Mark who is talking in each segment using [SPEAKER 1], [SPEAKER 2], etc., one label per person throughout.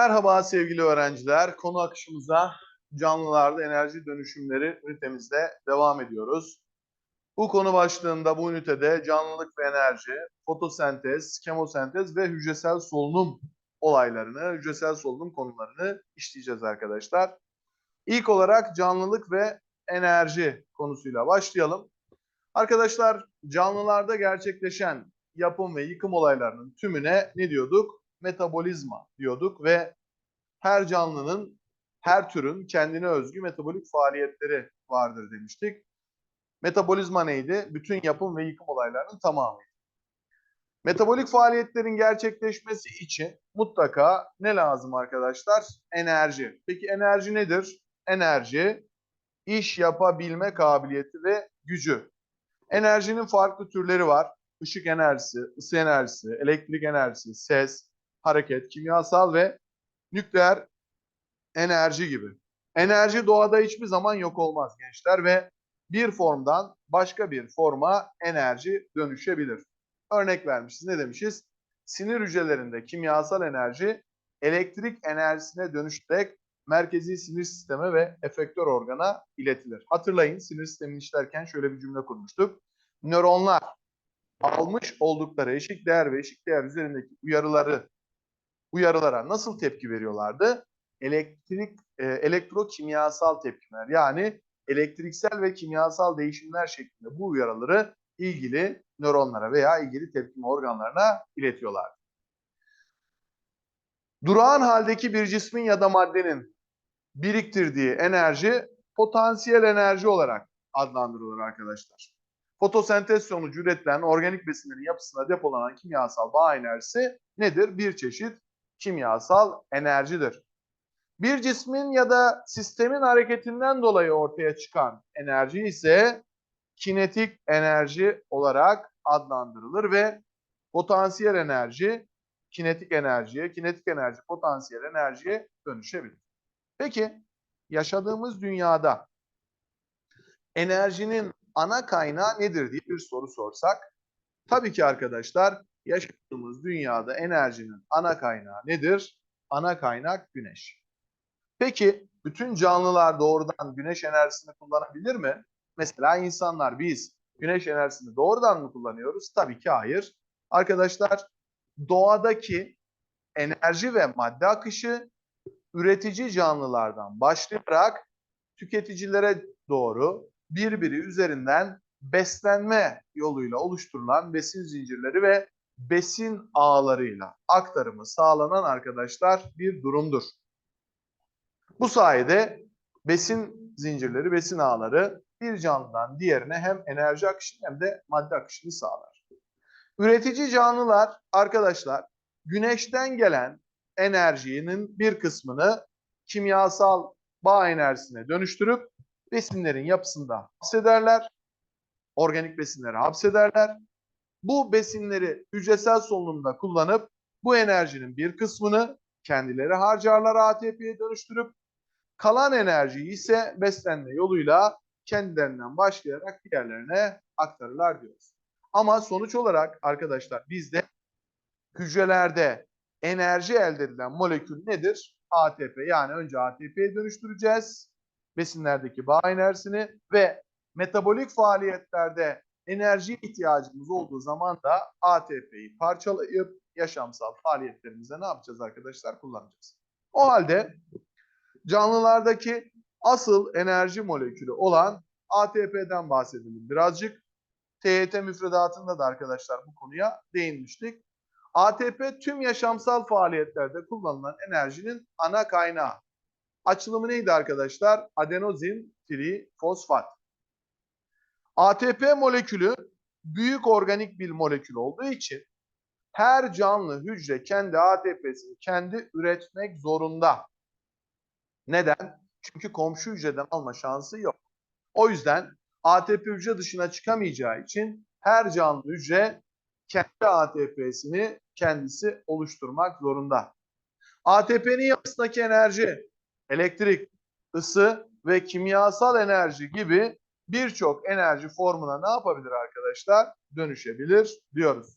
[SPEAKER 1] Merhaba sevgili öğrenciler. Konu akışımıza canlılarda enerji dönüşümleri ünitemizde devam ediyoruz. Bu konu başlığında bu ünitede canlılık ve enerji, fotosentez, kemosentez ve hücresel solunum olaylarını, hücresel solunum konularını işleyeceğiz arkadaşlar. İlk olarak canlılık ve enerji konusuyla başlayalım. Arkadaşlar canlılarda gerçekleşen yapım ve yıkım olaylarının tümüne ne diyorduk? Metabolizma diyorduk ve her canlının, her türün kendine özgü metabolik faaliyetleri vardır demiştik. Metabolizma neydi? Bütün yapım ve yıkım olaylarının tamamı. Metabolik faaliyetlerin gerçekleşmesi için mutlaka ne lazım arkadaşlar? Enerji. Peki enerji nedir? Enerji, iş yapabilme kabiliyeti ve gücü. Enerjinin farklı türleri var. Işık enerjisi, ısı enerjisi, elektrik enerjisi, ses, hareket, kimyasal ve nükleer enerji gibi. Enerji doğada hiçbir zaman yok olmaz gençler ve bir formdan başka bir forma enerji dönüşebilir. Örnek vermişiz. Ne demişiz? Sinir hücrelerinde kimyasal enerji elektrik enerjisine dönüşerek merkezi sinir sistemi ve efektör organa iletilir. Hatırlayın sinir sistemini işlerken şöyle bir cümle kurmuştuk. Nöronlar almış oldukları eşik değer ve eşik değer üzerindeki uyarıları uyarılara nasıl tepki veriyorlardı? Elektrik e, elektrokimyasal tepkiler yani elektriksel ve kimyasal değişimler şeklinde bu uyarıları ilgili nöronlara veya ilgili tepkime organlarına iletiyorlar. Durağan haldeki bir cismin ya da maddenin biriktirdiği enerji potansiyel enerji olarak adlandırılır arkadaşlar. Fotosentez sonucu üretilen organik besinlerin yapısına depolanan kimyasal bağ enerjisi nedir? Bir çeşit kimyasal enerjidir. Bir cismin ya da sistemin hareketinden dolayı ortaya çıkan enerji ise kinetik enerji olarak adlandırılır ve potansiyel enerji kinetik enerjiye, kinetik enerji potansiyel enerjiye dönüşebilir. Peki yaşadığımız dünyada enerjinin ana kaynağı nedir diye bir soru sorsak, tabii ki arkadaşlar yaşadığımız dünyada enerjinin ana kaynağı nedir? Ana kaynak güneş. Peki bütün canlılar doğrudan güneş enerjisini kullanabilir mi? Mesela insanlar biz güneş enerjisini doğrudan mı kullanıyoruz? Tabii ki hayır. Arkadaşlar doğadaki enerji ve madde akışı üretici canlılardan başlayarak tüketicilere doğru birbiri üzerinden beslenme yoluyla oluşturulan besin zincirleri ve besin ağlarıyla aktarımı sağlanan arkadaşlar bir durumdur. Bu sayede besin zincirleri, besin ağları bir canlıdan diğerine hem enerji akışını hem de madde akışını sağlar. Üretici canlılar arkadaşlar güneşten gelen enerjinin bir kısmını kimyasal bağ enerjisine dönüştürüp besinlerin yapısında hapsederler. Organik besinleri hapsederler. Bu besinleri hücresel solunumda kullanıp bu enerjinin bir kısmını kendileri harcarlar ATP'ye dönüştürüp kalan enerjiyi ise beslenme yoluyla kendilerinden başlayarak diğerlerine aktarırlar diyoruz. Ama sonuç olarak arkadaşlar bizde hücrelerde enerji elde edilen molekül nedir? ATP. Yani önce ATP'ye dönüştüreceğiz besinlerdeki bağ enerjisini ve metabolik faaliyetlerde enerji ihtiyacımız olduğu zaman da ATP'yi parçalayıp yaşamsal faaliyetlerimize ne yapacağız arkadaşlar? Kullanacağız. O halde canlılardaki asıl enerji molekülü olan ATP'den bahsedelim birazcık. TYT müfredatında da arkadaşlar bu konuya değinmiştik. ATP tüm yaşamsal faaliyetlerde kullanılan enerjinin ana kaynağı. Açılımı neydi arkadaşlar? Adenozin trifosfat. ATP molekülü büyük organik bir molekül olduğu için her canlı hücre kendi ATP'sini kendi üretmek zorunda. Neden? Çünkü komşu hücreden alma şansı yok. O yüzden ATP hücre dışına çıkamayacağı için her canlı hücre kendi ATP'sini kendisi oluşturmak zorunda. ATP'nin yapısındaki enerji, elektrik, ısı ve kimyasal enerji gibi birçok enerji formuna ne yapabilir arkadaşlar? Dönüşebilir diyoruz.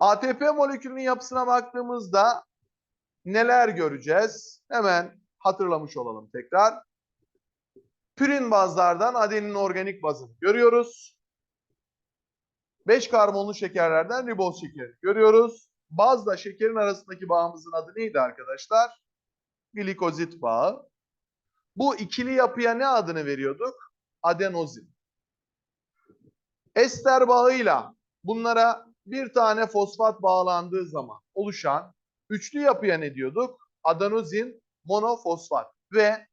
[SPEAKER 1] ATP molekülünün yapısına baktığımızda neler göreceğiz? Hemen hatırlamış olalım tekrar. Pürin bazlardan adenin organik bazını görüyoruz. 5 karbonlu şekerlerden riboz şekeri görüyoruz. Bazla şekerin arasındaki bağımızın adı neydi arkadaşlar? Glikozit bağı. Bu ikili yapıya ne adını veriyorduk? Adenozin. Ester bağıyla bunlara bir tane fosfat bağlandığı zaman oluşan üçlü yapıya ne diyorduk? Adenozin monofosfat ve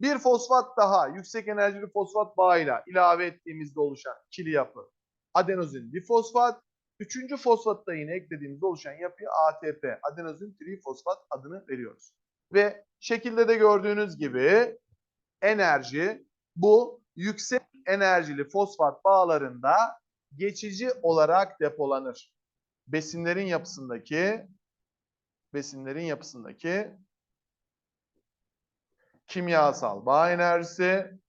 [SPEAKER 1] bir fosfat daha yüksek enerjili fosfat bağıyla ilave ettiğimizde oluşan ikili yapı adenozin difosfat. Üçüncü fosfat da yine eklediğimizde oluşan yapıya ATP, adenozin trifosfat adını veriyoruz. Ve şekilde de gördüğünüz gibi enerji bu yüksek enerjili fosfat bağlarında geçici olarak depolanır. Besinlerin yapısındaki besinlerin yapısındaki kimyasal bağ enerjisi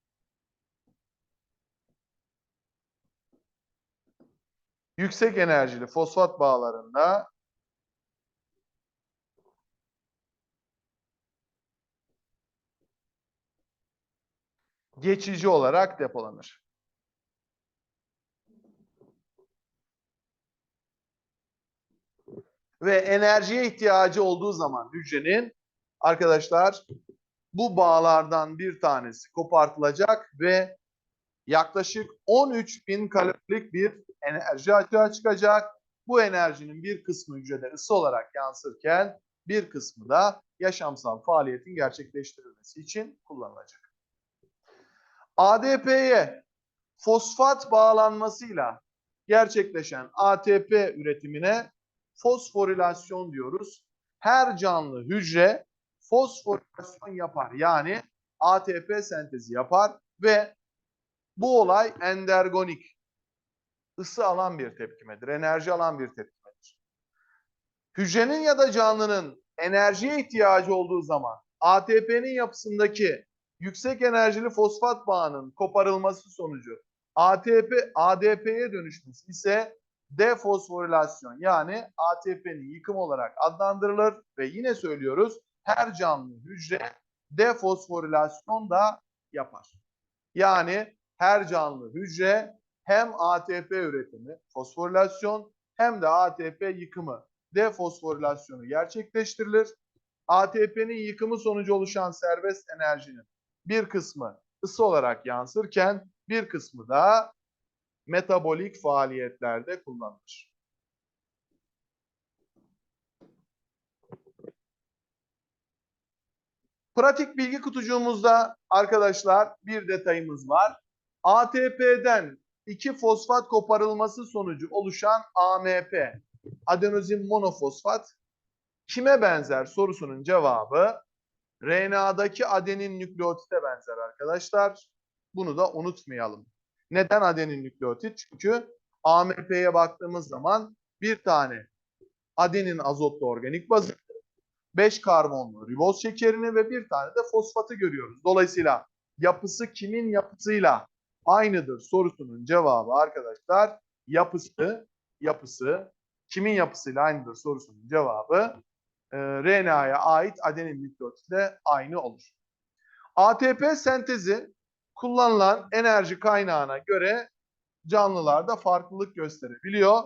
[SPEAKER 1] yüksek enerjili fosfat bağlarında geçici olarak depolanır. Ve enerjiye ihtiyacı olduğu zaman hücrenin arkadaşlar bu bağlardan bir tanesi kopartılacak ve yaklaşık 13 bin kalorilik bir enerji açığa çıkacak. Bu enerjinin bir kısmı hücrede ısı olarak yansırken bir kısmı da yaşamsal faaliyetin gerçekleştirilmesi için kullanılacak. ADP'ye fosfat bağlanmasıyla gerçekleşen ATP üretimine fosforilasyon diyoruz. Her canlı hücre fosforilasyon yapar. Yani ATP sentezi yapar ve bu olay endergonik. ısı alan bir tepkimedir, enerji alan bir tepkimedir. Hücrenin ya da canlının enerjiye ihtiyacı olduğu zaman ATP'nin yapısındaki yüksek enerjili fosfat bağının koparılması sonucu ATP ADP'ye dönüşmesi ise defosforilasyon yani ATP'nin yıkım olarak adlandırılır ve yine söylüyoruz her canlı hücre defosforilasyon da yapar. Yani her canlı hücre hem ATP üretimi, fosforilasyon hem de ATP yıkımı, defosforilasyonu gerçekleştirilir. ATP'nin yıkımı sonucu oluşan serbest enerjinin bir kısmı ısı olarak yansırken bir kısmı da metabolik faaliyetlerde kullanılır. Pratik bilgi kutucuğumuzda arkadaşlar bir detayımız var. ATP'den iki fosfat koparılması sonucu oluşan AMP, adenozin monofosfat kime benzer sorusunun cevabı RNA'daki adenin nükleotite benzer arkadaşlar. Bunu da unutmayalım. Neden adenin nükleotit? Çünkü AMP'ye baktığımız zaman bir tane adenin azotlu organik bazı, 5 karbonlu riboz şekerini ve bir tane de fosfatı görüyoruz. Dolayısıyla yapısı kimin yapısıyla aynıdır sorusunun cevabı arkadaşlar yapısı, yapısı kimin yapısıyla aynıdır sorusunun cevabı e, RNA'ya ait adenin nükleotitle aynı olur. ATP sentezi kullanılan enerji kaynağına göre canlılarda farklılık gösterebiliyor.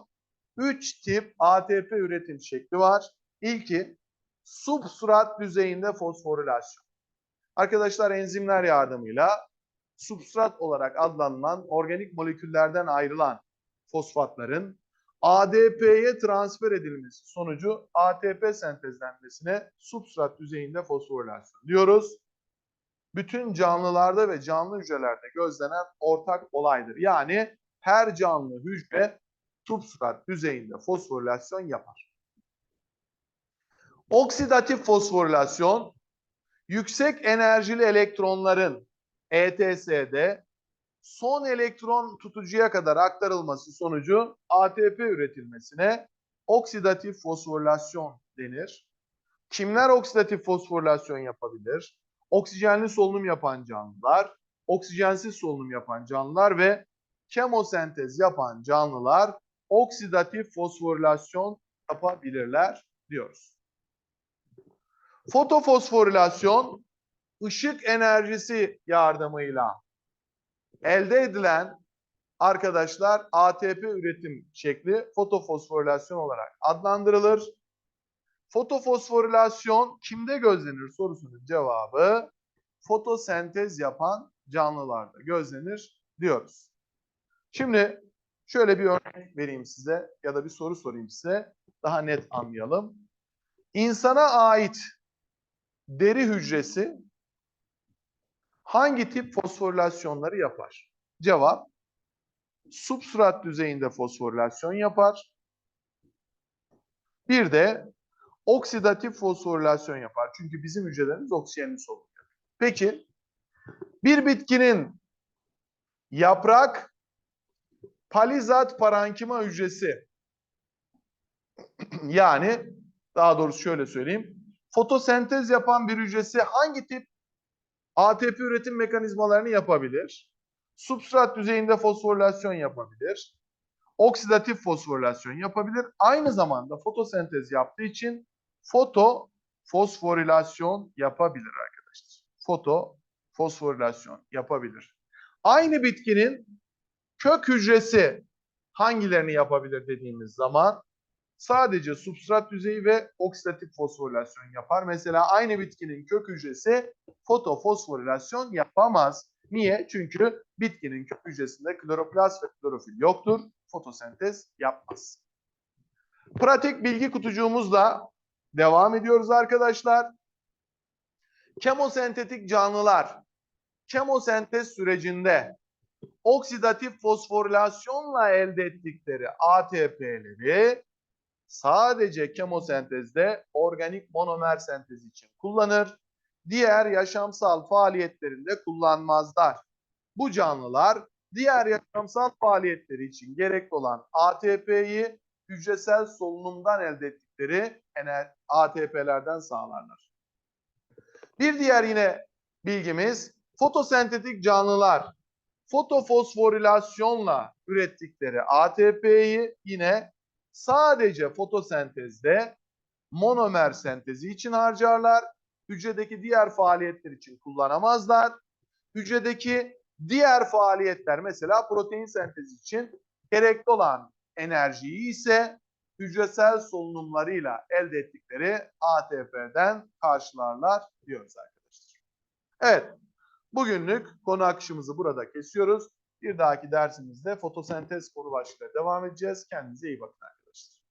[SPEAKER 1] Üç tip ATP üretim şekli var. İlki substrat düzeyinde fosforilasyon. Arkadaşlar enzimler yardımıyla substrat olarak adlanılan organik moleküllerden ayrılan fosfatların ADP'ye transfer edilmesi sonucu ATP sentezlenmesine substrat düzeyinde fosforilasyon diyoruz. Bütün canlılarda ve canlı hücrelerde gözlenen ortak olaydır. Yani her canlı hücre substrat düzeyinde fosforilasyon yapar. Oksidatif fosforilasyon yüksek enerjili elektronların ETS'de son elektron tutucuya kadar aktarılması sonucu ATP üretilmesine oksidatif fosforilasyon denir. Kimler oksidatif fosforilasyon yapabilir? Oksijenli solunum yapan canlılar, oksijensiz solunum yapan canlılar ve kemosentez yapan canlılar oksidatif fosforilasyon yapabilirler diyoruz. Fotofosforilasyon ışık enerjisi yardımıyla elde edilen arkadaşlar ATP üretim şekli fotofosforilasyon olarak adlandırılır. Fotofosforilasyon kimde gözlenir sorusunun cevabı fotosentez yapan canlılarda gözlenir diyoruz. Şimdi şöyle bir örnek vereyim size ya da bir soru sorayım size daha net anlayalım. İnsana ait deri hücresi hangi tip fosforilasyonları yapar? Cevap substrat düzeyinde fosforilasyon yapar. Bir de oksidatif fosforilasyon yapar. Çünkü bizim hücrelerimiz oksijenli solunuyor. Peki bir bitkinin yaprak palizat parankima hücresi yani daha doğrusu şöyle söyleyeyim. Fotosentez yapan bir hücresi hangi tip ATP üretim mekanizmalarını yapabilir? Substrat düzeyinde fosforilasyon yapabilir. Oksidatif fosforilasyon yapabilir. Aynı zamanda fotosentez yaptığı için foto fosforilasyon yapabilir arkadaşlar. Foto fosforilasyon yapabilir. Aynı bitkinin kök hücresi hangilerini yapabilir dediğimiz zaman sadece substrat düzeyi ve oksidatif fosforilasyon yapar. Mesela aynı bitkinin kök hücresi fotofosforilasyon yapamaz. Niye? Çünkü bitkinin kök hücresinde kloroplast ve klorofil yoktur. Fotosentez yapmaz. Pratik bilgi kutucuğumuzla devam ediyoruz arkadaşlar. Kemosentetik canlılar kemosentez sürecinde oksidatif fosforilasyonla elde ettikleri ATP'leri sadece kemosentezde organik monomer sentezi için kullanır. Diğer yaşamsal faaliyetlerinde kullanmazlar. Bu canlılar diğer yaşamsal faaliyetleri için gerekli olan ATP'yi hücresel solunumdan elde ettikleri ATP'lerden sağlarlar. Bir diğer yine bilgimiz fotosentetik canlılar fotofosforilasyonla ürettikleri ATP'yi yine sadece fotosentezde monomer sentezi için harcarlar. Hücredeki diğer faaliyetler için kullanamazlar. Hücredeki diğer faaliyetler mesela protein sentezi için gerekli olan enerjiyi ise hücresel solunumlarıyla elde ettikleri ATP'den karşılarlar diyoruz arkadaşlar. Evet, bugünlük konu akışımızı burada kesiyoruz. Bir dahaki dersimizde fotosentez konu başlığıyla devam edeceğiz. Kendinize iyi bakın.